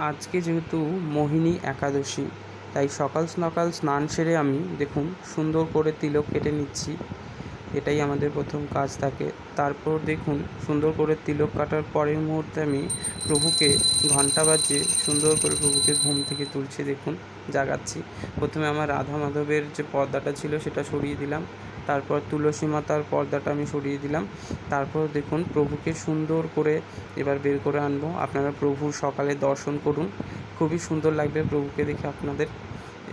আজকে যেহেতু মোহিনী একাদশী, তাই সকাল সকাল স্নান সেরে আমি, দেখুন, সুন্দর করে তিলক কেটে নিচ্ছি। এটাই আমাদের প্রথম কাজ থাকে তারপর দেখুন, সুন্দর করে তিলক কাটার পরের মুহূর্তে আমি প্রভুকে ঘণ্টা বাজিয়ে সুন্দর করে প্রভুকে ঘুম থেকে তুলছি, দেখুন, জাগাচ্ছি। প্রথমে আমার রাধা মাধবের যে পর্দাটা ছিল সেটা সরিয়ে দিলাম। তারপর তুলসী মাতার পর্দাটা আমি সরিয়ে দিলাম। তারপর দেখুন, প্রভুকে সুন্দর করে এবার বের করে আনব। আপনারা প্রভুর সকালে দর্শন করুন। খুবই সুন্দর লাগবে প্রভুকে দেখে আপনাদের।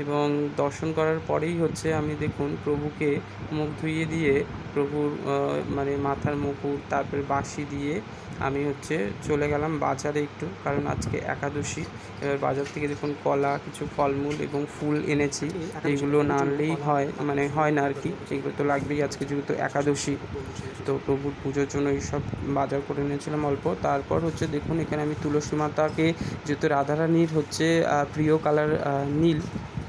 এবং দর্শন করার পরেই হচ্ছে আমি দেখুন প্রভুকে মুখ ধুইয়ে দিয়ে প্রভুর মানে মাথার মুকুট তারপরে বাঁশি দিয়ে আমি হচ্ছে চলে গেলাম বাজারে একটু। কারণ আজকে একাদশী এবার বাজার থেকে দেখুন কলা কিছু ফলমূল এবং ফুল এনেছি। এগুলো না আনলেই হয় মানে হয় না আর কি। এগুলো তো লাগবেই আজকে যেহেতু একাদশী। তো প্রভুর পুজোর জন্য এইসব বাজার করে এনেছিলাম অল্প। তারপর হচ্ছে দেখুন এখানে আমি তুলসী মাতাকে যেহেতু রাধারানীর হচ্ছে প্রিয় কালার নীল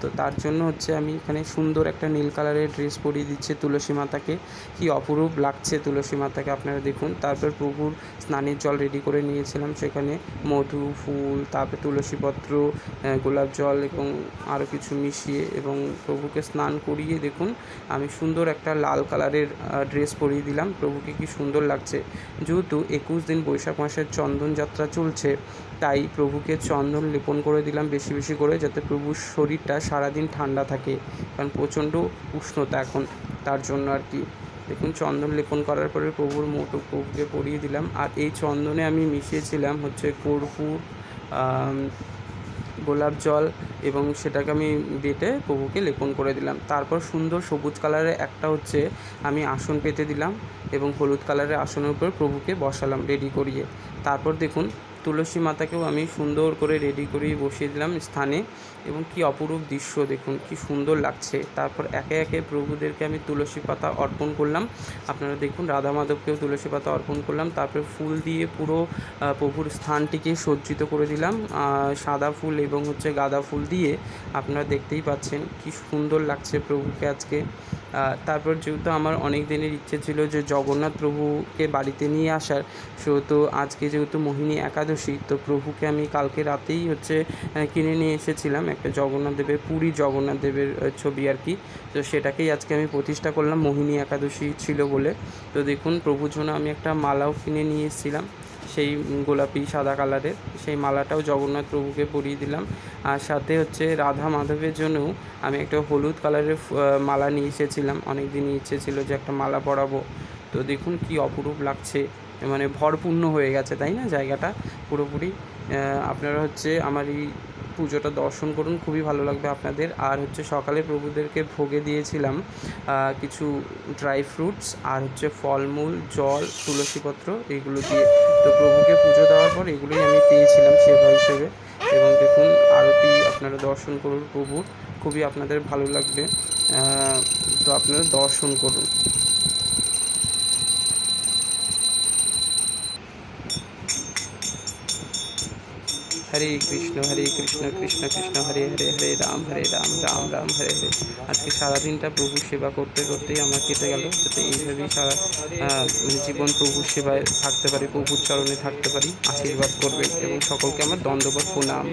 তো তার জন্য হচ্ছে আমি এখানে সুন্দর একটা নীল কালারের ড্রেস পরিয়ে দিচ্ছি তুলসী মাতাকে। কি অপরূপ লাগছে তুলসী মাতাকে, আপনারা দেখুন। তারপর প্রভুর স্নানের জল রেডি করে নিয়েছিলাম সেখানে। মধু, ফুল, তারপর তুলসীপত্র গোলাপ জল এবং আরও কিছু মিশিয়ে এবং প্রভুকে স্নান করিয়ে দেখুন, আমি সুন্দর একটা লাল কালারের ড্রেস পরিয়ে দিলাম। প্রভুকে কি সুন্দর লাগছে। যেহেতু একুশ দিন বৈশাখ মাসের চন্দন যাত্রা চলছে, তাই প্রভুকে চন্দন লেপন করে দিলাম বেশি বেশি করে যাতে প্রভুর শরীরটা সারাদিন ঠান্ডা থাকে, কারণ প্রচণ্ড উষ্ণতা এখন। তার জন্য আর কি। দেখুন, চন্দন লেপন করার পরে প্রভুর মোটো প্রভুকে পরিয়ে দিলাম। আর এই চন্দনে আমি মিশিয়েছিলাম হচ্ছে কর্পূর গোলাপ জল এবং সেটাকে আমি বেটে প্রভুকে লেপন করে দিলাম। তারপর সুন্দর সবুজ কালারের একটা হচ্ছে আমি আসন পেতে দিলাম এবং হলুদ কালারের আসনের উপর প্রভুকে বসালাম রেডি করিয়ে। তারপর দেখুন তুলসী মাতাকেও আমি সুন্দর করে রেডি করিয়ে বসিয়ে দিলাম স্থানে এবং কি অপরূপ দৃশ্য দেখুন, কি সুন্দর লাগছে। তারপর একে একে প্রভুদেরকে আমি তুলসী পাতা অর্পণ করলাম। আপনারা দেখুন রাধা মাধবকেও তুলসী পাতা অর্পণ করলাম। তারপরে ফুল দিয়ে পুরো প্রভুর স্থানটিকে সজ্জিত করে দিলাম। সাদা ফুল এবং হচ্ছে গাঁদা ফুল দিয়ে আপনারা দেখতেই পাচ্ছেন কি সুন্দর লাগছে প্রভুকে আজকে। তারপর যেহেতু আমার অনেক দিনের ইচ্ছে ছিল যে জগন্নাথ প্রভুকে বাড়িতে নিয়ে আসার, সেহেতু আজকে যেহেতু মোহিনী একাদশী তো প্রভুকে আমি কালকে রাতেই হচ্ছে কিনে নিয়ে এসেছিলাম একটা জগন্নাথ দেবের, পুরী জগন্নাথ দেবের ছবি আর কি। তো সেটাকেই আজকে আমি প্রতিষ্ঠা করলাম, মোহিনী একাদশী ছিল বলে। তো দেখুন প্রভুর জন্য আমি একটা মালাও কিনে নিয়ে এসেছিলাম, সেই গোলাপি সাদা কালারের। সেই মালাটাও জগন্নাথ প্রভুকে পরিয়ে দিলাম। আর সাথে হচ্ছে রাধা মাধবের জন্যও আমি একটা হলুদ কালারের মালা নিয়ে এসেছিলাম। অনেক দিনই ইচ্ছে ছিল যে একটা মালা পরাবো। তো দেখুন, কি অপরূপ লাগছে। মানে ভরপূর্ণ হয়ে গেছে, তাই না? জায়গাটা পুরোপুরি। আপনারা হচ্ছে আমার এই পুজোটা দর্শন করুন, খুবই ভালো লাগবে আপনাদের। আর হচ্ছে সকালে প্রভুদেরকে ভোগে দিয়েছিলাম কিছু ড্রাই ফ্রুটস আর হচ্ছে ফলমূল, জল, তুলসীপত্র এইগুলো দিয়ে। তো প্রভুকে পুজো দেওয়ার পর এগুলোই আমি পেয়েছিলাম সেবা হিসেবে। এবং দেখুন, আরতি আপনারা দর্শন করুন প্রভুর, খুবই আপনাদের ভালো লাগবে। তো আপনারা দর্শন করুন। হরে কৃষ্ণ হরে কৃষ্ণ কৃষ্ণ কৃষ্ণ, হরে হরে হরে রাম হরে রাম রাম রাম, হরে হরে। আজকে সারাদিনটা প্রভুর সেবা করতে করতেই আমার কেটে গেল, যাতে এইভাবেই সারা মানে জীবন প্রভুর সেবায় থাকতে পারি, প্রভুর চরণে থাকতে পারি, আশীর্বাদ করবে এবং সকলকে আমার দণ্ডবোধ প্রণাম।